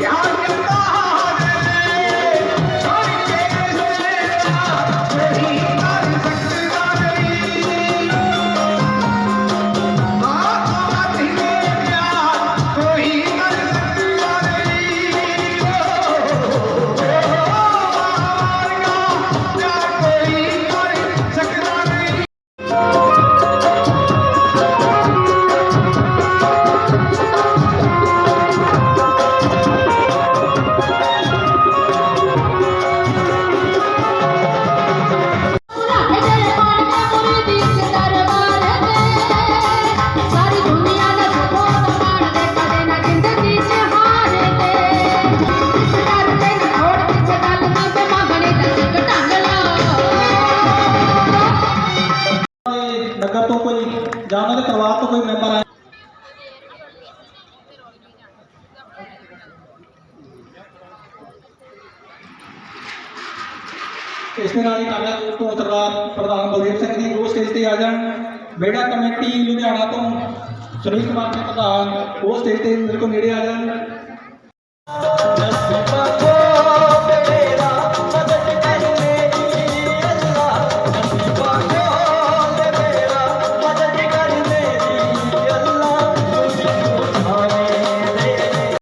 யாருக்கு ਮੈਂਬਰ ਤੋਂ ਕੋਈ ਜਾਂ ਉਹਨਾਂ ਦੇ ਪਰਿਵਾਰ ਤੋਂ ਕੋਈ ਮੈਂਬਰ ਆਇਆ ਇਸ ਦੇ ਨਾਲ ਹੀ ਕਾਂਗਰਸ ਕੋਟ ਤੋਂ ਸਰਦਾਰ ਪ੍ਰਧਾਨ ਬਲਦੇਵ ਸਿੰਘ ਜੀ, ਉਹ ਸਟੇਜ ਤੇ ਆ ਜਾਣ। ਬੇੜਾ ਕਮੇਟੀ ਲੁਧਿਆਣਾ ਤੋਂ ਸੁਨੀਲ ਕੁਮਾਰ ਜੀ ਪ੍ਰਧਾਨ, ਉਹ ਸਟੇਜ ਤੇ ਮੇਰੇ ਕੋਲ ਨੇੜੇ ਆ ਜਾਣ।